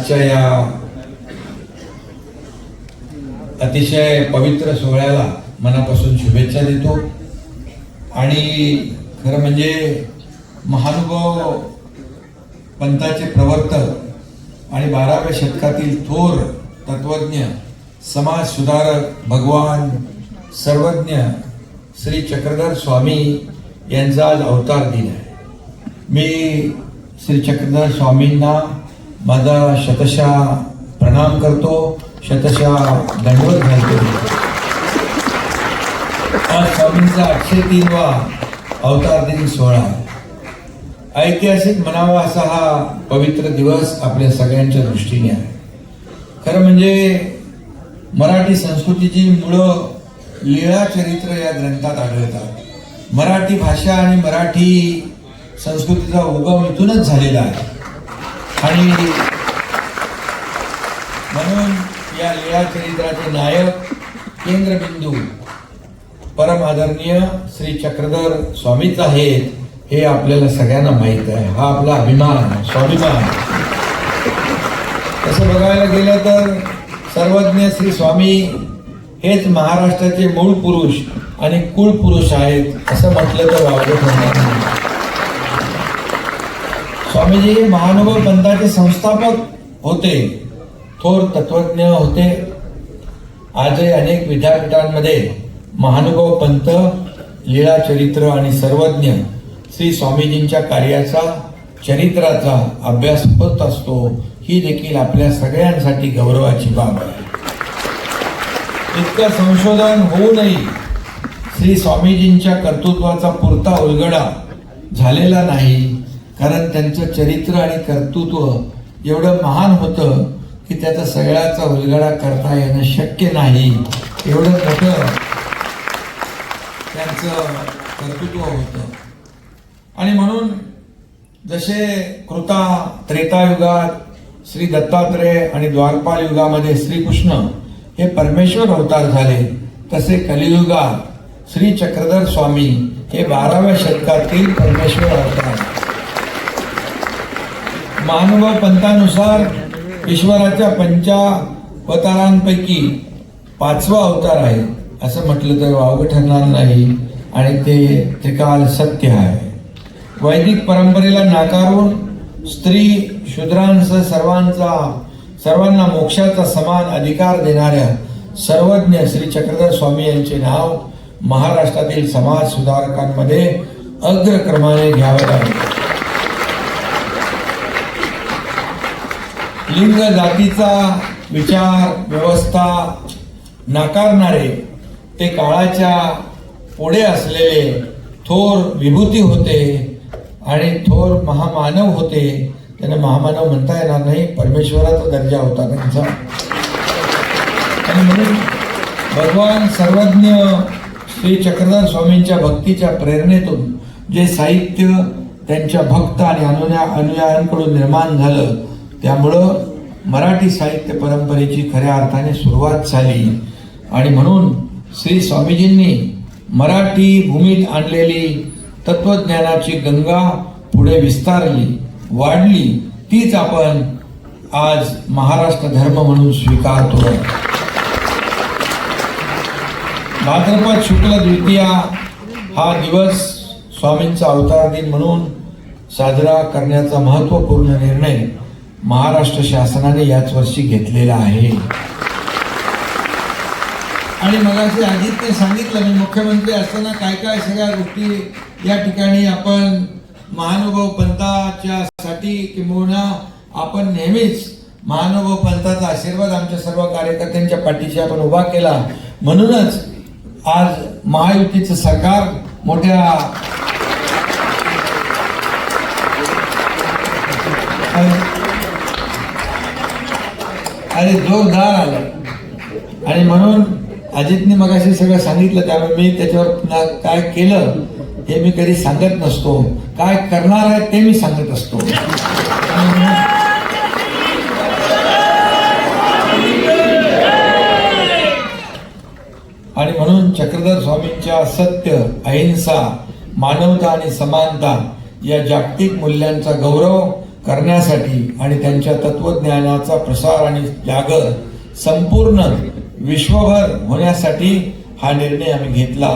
आजच्या या अतिशय पवित्र सोहळ्याला मनापासून शुभेच्छा देतो. आणि खरं म्हणजे महानुभव पंथाचे प्रवर्तक आणि बाराव्या शतकातील थोर तत्वज्ञ समाज सुधारक भगवान सर्वज्ञ श्री चक्रधर स्वामी यांचा आज अवतार दिन आहे. मी श्री चक्रधर स्वामींना माझा शतशा प्रणाम करतो शतशा दंडवत घालतो. आज स्वामींचा आठशे तीनवा अवतार दिन सोहळा ऐतिहासिक म्हणावा असा हा पवित्र दिवस आपल्या सगळ्यांच्या दृष्टीने आहे. खरं म्हणजे मराठी संस्कृतीची मुळं लीळा चरित्र या ग्रंथात आढळतात. मराठी भाषा आणि मराठी संस्कृतीचा उगम इथूनच झालेला आहे. आणि म्हणून या लीळा चरित्राचे नायक केंद्रबिंदू परम आदरणीय श्री चक्रधर स्वामीच आहेत हे आपल्याला सगळ्यांना माहीत आहे. हा आपला अभिमान स्वाभिमान तसं बघायला गेलं तर सर्वज्ञ श्री स्वामी हेच महाराष्ट्राचे मूळ पुरुष आणि कुळ पुरुष आहेत असं म्हटलं तर वावगं ठरणार नाही. स्वामीजी हे महानुभव पंथाचे संस्थापक होते थोर तत्वज्ञ होते. आजही अनेक विद्यापीठांमध्ये महानुभव पंथ लीळा चरित्र आणि सर्वज्ञ श्री स्वामीजींच्या कार्याचा चरित्राचा अभ्यास होत असतो ही देखील आपल्या सगळ्यांसाठी गौरवाची बाब आहे. इतकं संशोधन होऊनही श्री स्वामीजींच्या कर्तृत्वाचा पुरता उलगडा झालेला नाही. कारण त्यांचं चरित्र आणि कर्तृत्व एवढं महान होतं की त्याचा सगळ्याचा उलगडा करता येणं शक्य नाही. एवढं मोठं त्यांचं कर्तृत्व होतं. आणि म्हणून जसे कृता त्रेतायुगात श्री दत्तात्रेय आणि द्वारपाल युगामध्ये श्रीकृष्ण हे परमेश्वर अवतार झाले तसे कलियुगात श्री चक्रधर स्वामी हे बाराव्या शतकातील परमेश्वर अवतार. मानव पंथानुसार ईश्वराच्या पंचावतारांपैकी पाचवा अवतार आहे. असं म्हटलं तर वावगं ठरणार नाही आणि ते त्रिकाल सत्य आहे. वैदिक परंपरेला नाकारून स्त्री शूद्रांसह सर्वांचा सर्वांना मोक्षाचा समान अधिकार देणाऱ्या सर्वज्ञ श्री चक्रधर स्वामी यांचे नाव महाराष्ट्रातील समाज सुधारकांमध्ये अग्रक्रमाने घ्यावे लागेल. लिंग जातीचा विचार व्यवस्था नाकारणारे ते काळाच्या पुढे असलेले थोर विभूती होते आणि थोर महामानव होते. त्यांना महामानव म्हणता येणार नाही परमेश्वराचा दर्जा होता त्यांचा. आणि म्हणून भगवान सर्वज्ञ श्री चक्रधर स्वामींच्या भक्तीच्या प्रेरणेतून जे साहित्य त्यांच्या भक्त आणि अनुया अनुयायांकडून निर्माण झालं त्यामुळं मराठी साहित्य परंपरेची खऱ्या अर्थाने सुरुवात झाली. आणि म्हणून श्री स्वामीजींनी मराठी भूमीत आणलेली तत्वज्ञानाची गंगा पुढे विस्तारली वाढली तीच आपण आज महाराष्ट्र धर्म म्हणून स्वीकारतो. भाद्रपद शुक्ल द्वितीया हा दिवस स्वामींचा अवतार दिन म्हणून साजरा करण्याचा महत्त्वपूर्ण निर्णय महाराष्ट्र शासनाने याच वर्षी घेतलेला आहे. आणि मगाशी अजितने सांगितलं मी मुख्यमंत्री असताना काय काय सगळ्या गोष्टी या ठिकाणी आपण महानुभव पंथाच्या साठी किंबहुना आपण नेहमीच महानुभव पंथाचा आशीर्वाद आमच्या सर्व कार्यकर्त्यांच्या पाठीशी आपण उभा केला. म्हणूनच आज महायुतीचं सरकार मोठ्या आणि जोरदार आलं. आणि म्हणून अजितने मगाशी सगळं सांगितलं त्यामुळे मी त्याच्यावर पुन्हा काय केलं हे मी कधी सांगत नसतो. काय करणार आहे ते मी सांगत असतो. आणि म्हणून आणि म्हणून चक्रधर स्वामींच्या सत्य अहिंसा मानवता आणि समानता या जागतिक मूल्यांचा गौरव करण्यासाठी आणि त्यांच्या तत्वज्ञानाचा प्रसार आणि जागर संपूर्ण विश्वभर होण्यासाठी हा निर्णय आम्ही घेतला.